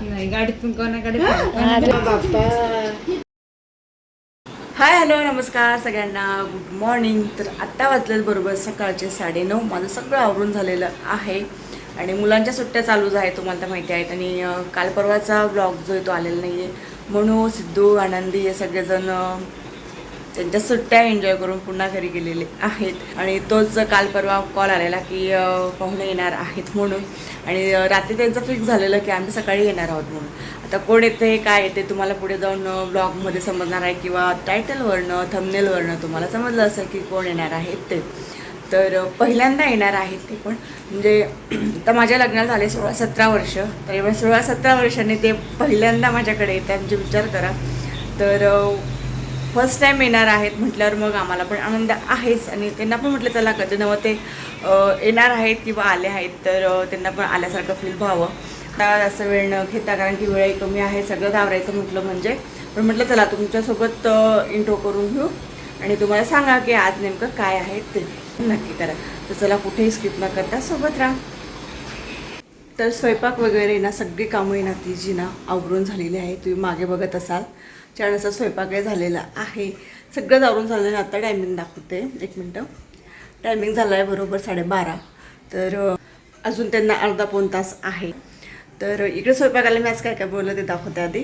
नाही गाडीतून कोणाकडे हाय हॅलो नमस्कार सगळ्यांना. गुड मॉर्निंग तर आत्ता वाजलेत बरोबर सकाळचे साडेनऊ. माझं सगळं आवरून झालेलं आहे. आणि मुलांच्या सुट्ट्या चालूच आहेत तुम्हाला तर माहिती आहेत. आणि काल परवाचा ब्लॉग जो आहे तो आलेला नाही आहे म्हणून सिद्धू आनंदी हे सगळेजण त्यांच्या सुट्ट्या एन्जॉय करून पुन्हा घरी गेलेले आहेत. आणि तोच काल परवा कॉल आलेला की पाहुणे येणार आहेत म्हणून. आणि रात्री त्यांचं फिक्स झालेलं की आम्ही सकाळी येणार आहोत म्हणून. आता कोण येते काय येते तुम्हाला पुढे जाऊन ब्लॉगमध्ये समजणार आहे किंवा टायटलवरनं थंबनेलवरनं तुम्हाला समजलं असेल की कोण येणार आहेत ते. तर पहिल्यांदा येणार आहेत ते पण. म्हणजे आता माझ्या लग्नात झाले सोळा सतरा वर्ष. तर एवढ्या सोळा सतरा वर्षांनी ते पहिल्यांदा माझ्याकडे येतात आमचे विचार करा. तर फर्स्ट टाईम येणार आहेत म्हटल्यावर मग आम्हाला पण आनंद आहेच. आणि त्यांना पण म्हटलं चला कधी नवं ते येणार आहेत किंवा आले आहेत तर त्यांना पण आल्यासारखं फील व्हावं. आता जास्त वेळ न घेता कारण की वेळही कमी आहे सगळं धावरायचं म्हटलं म्हणजे. पण म्हटलं चला तुमच्यासोबत इंट्रो करून घेऊ आणि तुम्हाला सांगा की आज नेमकं काय आहे ते. नक्की करा. तर चला कुठेही स्किप न करता सोबत राहा. तर स्वयंपाक वगैरे ना सगळी कामं ना ती जी ना आवरून झालेली आहे तुम्ही मागे बघत असाल. छान असा स्वयंपाकही झालेला आहे. सगळं जावरून झालेलं आहे आता टायमिंग दाखवते. एक मिनटं. टायमिंग झाला आहे बरोबर साडेबारा. तर अजून त्यांना अर्धा पाऊन तास आहे. तर इकडे स्वयंपाकाला मी आज काय काय बोललं ते दाखवते आधी.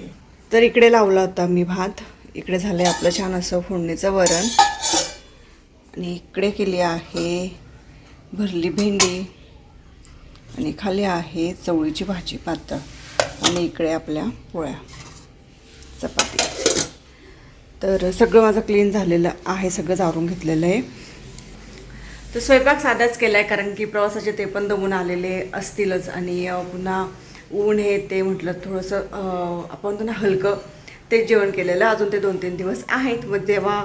तर इकडे लावला होता मी भात. इकडे झालं आहे आपलं छान असं फोडणीचं वरण. आणि इकडे केली आहे भरली भेंडी. आणि खाली आहे चवळीची भाजी पातळ. आणि इकडे आपल्या पोळ्या. चपाती. तर सगळं माझं क्लीन झालेलं आहे सगळं आवरून घेतलेलं आहे. तर स्वयंपाक साधाच केला आहे कारण की प्रवासाचे ते पण दमून आलेले असतीलच. आणि पुन्हा ऊन हे ते म्हटलं थोडंसं आपण म्हणतो हलकं ते जेवण केलेलं. अजून ते दोन तीन दिवस आहेत. मग तेव्हा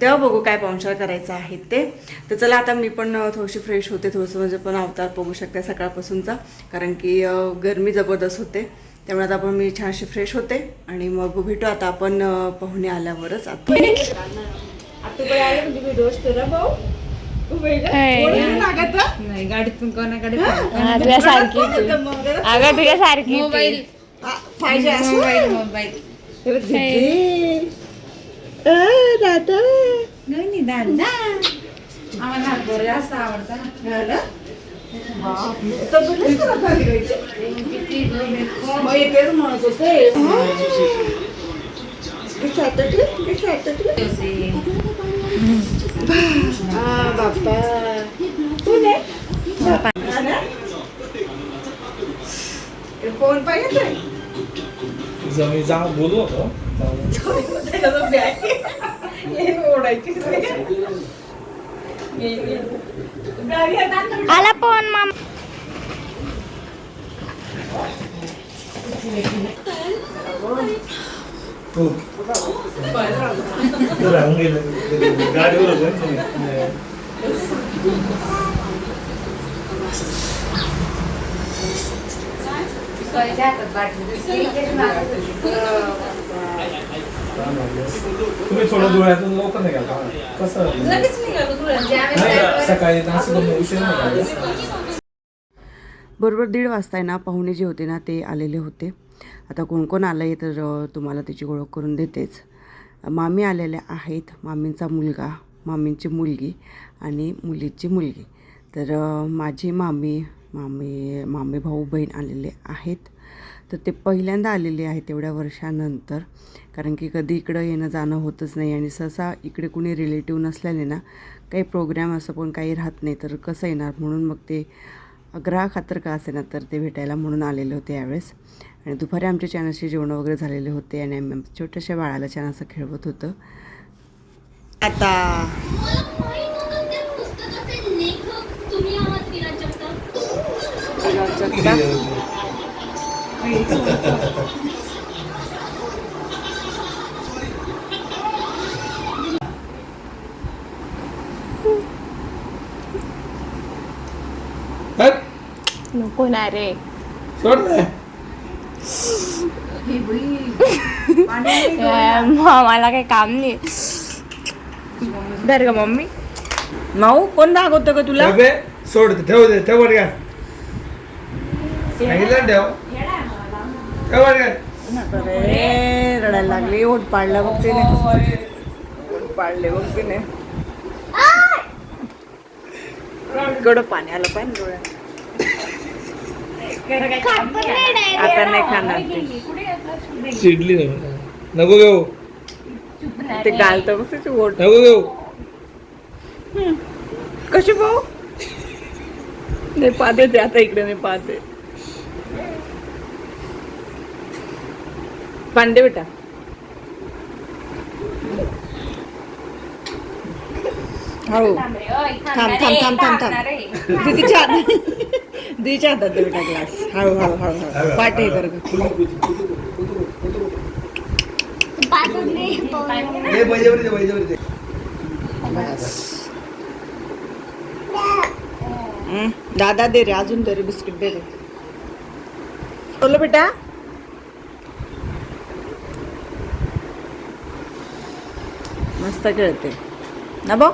तेव्हा बघू काय पाहुणचार करायचं आहे ते. तर चला आता मी पण थोडीशी फ्रेश होते. थोडंसं म्हणजे पण अवतार बघू शकते सकाळपासूनचा. कारण की गरमी जबरदस्त होते. त्यामुळे आता आपण मी छानशी फ्रेश होते आणि मग भेटू आता आपण पाहुणे आल्यावरच. आता नाही गाडीतून कोणाकडे अगं मोबाईल. पाहिजे असं? Mobile mobile. दादा. नाही दादा. आम्हाला हात बरं जास्त आवडतं म्हणत होते बाप्पा. कोण फोन पाहिजे जा बोलू आपण ओढायची गाडी आता आला पण मामा तू तुम्ही. थोडं डोळ्यातून लवकर निघाला कसं? नाही, सकाळी नाशिक उशीर निघाला बरोबर दीड वाजता आहे ना पाहुणे जे होते ना ते आलेले होते. आता कोण कोण आलं आहे तर तुम्हाला त्याची ओळख करून देतेच. मामी आलेल्या आहेत. मामींचा मुलगा मामींची मुलगी आणि मुलीची मुलगी. तर माझी मामी मामी मामी भाऊ बहीण आलेले आहेत. तर ते पहिल्यांदा आलेले आहेत एवढ्या वर्षानंतर. कारण की कधी इकडं येणं जाणं होतच नाही आणि सहसा इकडे कुणी रिलेटिव्ह नसल्याने ना काही प्रोग्राम असं पण काही राहत नाही. तर कसं येणार? म्हणून मग ते ग्राह खातर का असे ना तर ते भेटायला म्हणून आलेले होते यावेळेस. आणि दुपारी आमच्या चॅनलचे जेवणं वगैरे झालेले होते आणि आम्ही छोट्याशा बाळाला छान असं खेळवत होतं. आता नको ना रे. सोड रे. मामाला काही काम नाही. धर ग मम्मी. माऊ कोण दाखवतं का तुला? सोड ठेव दे ठेव ठेव. रे अरे रडायला लागली ओट पाडला बघ तिने ओट पाडले बघ तिने इकडं पाणी आलं पाहिजे डोळ्यात आता नाही खाणार ते चिडली नको घेऊ. ते घालतं बघ त्याची ओट नको घेऊ कशी भाऊ? नाही पाहते ते आता इकडे नाही पाहते. पांडे बेटा हो थांब थांब थांब थांब थांब दीदीच्या हातात दीदीच्या हातात दे बेटा ग्लास हळू हळू हळू हळू पाठ हे कर दादा दे रे अजून दे रे बिस्किट दे रे बोलो बेटा मस्त खेळते. ना भाऊ?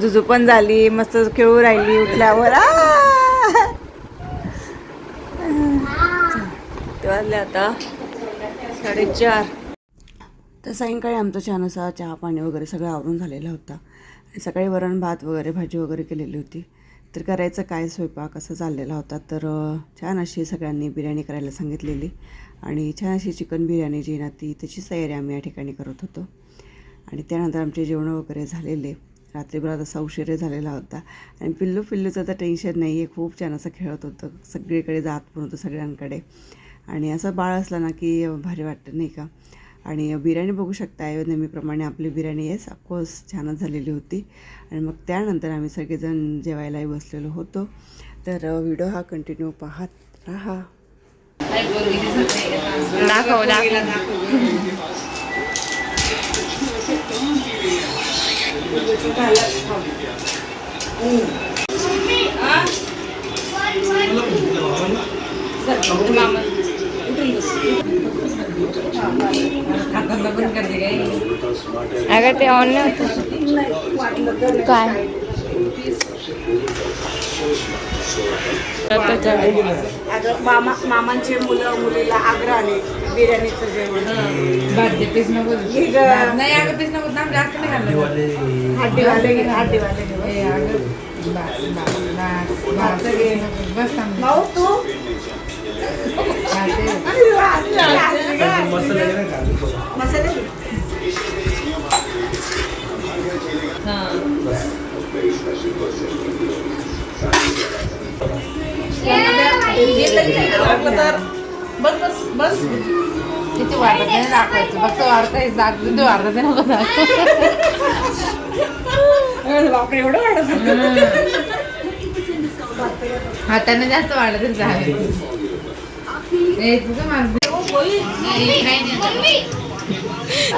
जुजू पण झाली मस्त खेळू राहिली उठल्यावर. ते वाजले आता साडेचार. तर सायंकाळी आमचा छान असा चहा पाणी वगैरे सगळं आवरून झालेला होता. आणि सकाळी वरण भात वगैरे भाजी वगैरे केलेली होती. तर करायचं काय? स्वयंपाक असं चाललेला होता. तर छान अशी सगळ्यांनी बिर्याणी करायला सांगितलेली. आणि छान अशी चिकन बिर्याणी जी ना ती त्याची तयारी आम्ही या ठिकाणी करत होतो. आणि त्यानंतर आमचे जेवणं वगैरे झालेले. रात्रीभरात असा उशीर झालेला होता. आणि पिल्लू पिल्लूचं तर टेन्शन नाही आहे खूप छान असं खेळत होतं. सगळीकडे जात पण होतं सगळ्यांकडे. आणि असं बाळ असलं ना की भारी वाटतं नाही का? आणि बिर्याणी बघू शकता नेहमीप्रमाणे आपली बिर्याणी येस अफकोर्स छानच झालेली होती. आणि मग त्यानंतर आम्ही सगळेजण जेवायलाही बसलेलो होतो. तर व्हिडिओ हा कंटिन्यू पाहत राहा. दाखव दाखव. अगं ते ऑन काय? अगं मामा मामांचे मुलं मुलीला आग्रहाने बिर्याणीचं जेवण. भाजी पीस नको हे ग- नाही अगं पीस नको ना जास्त नाही खाल्लं हड्डीवाले घे हड्डीवाले घे. ए, अगं बस बस बस बस थांब. भाऊ तू? का? मसाले घे. बस बस बस किती वाटत नाही दाखवायचं फक्त वाढतायच दाख किती वाढत नको दाखव बापरे एवढं वाढत हाताने जास्त वाढत नाही, नाही, नाही.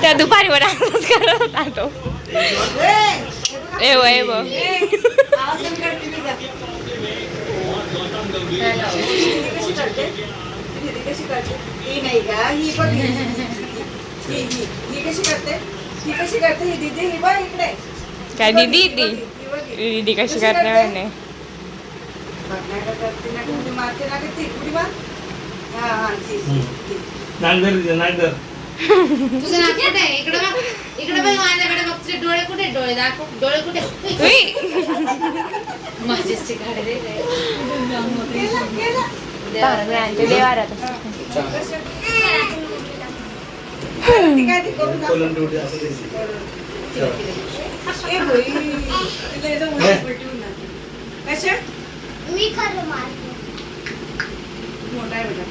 त्या दुपारी वर असंच करत तो. एव एव कशी करते ही नाही का ही बघ ही. ही ही ही कशी करते ही कशी करते ही दीदी ही बघ इकडे काय दीदी ही. दीदी कशी कशी करते करते? म्हणे करते ना उडी मारते ना का ती उडी मार हा हा ती, ती, ती. नागधर तिथे, नागधर. तुझं नाक कुठे आहे? इकडं इकडे बघ माझ्याकडे बघ तुझे डोळे कुठे? डोळे दाखव डोळे कुठे. माझेच काढे रे जाते. कशा मोठा आहे बेटा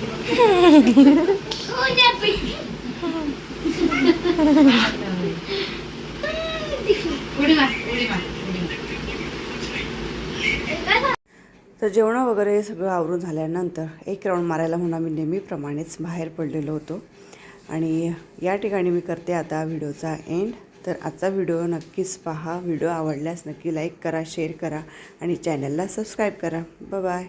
तर जेवणं वगैरे सगळं आवरून झाल्यानंतर एक राऊंड मारायला म्हणून आम्ही नेहमीप्रमाणेच बाहेर पडलेलो होतो. आणि या ठिकाणी मी करते आता व्हिडिओचा एंड तर आजचा व्हिडिओ नक्कीच पहा. व्हिडिओ आवडल्यास नक्की लाईक करा शेअर करा आणि चॅनलला सबस्क्राईब करा. बाय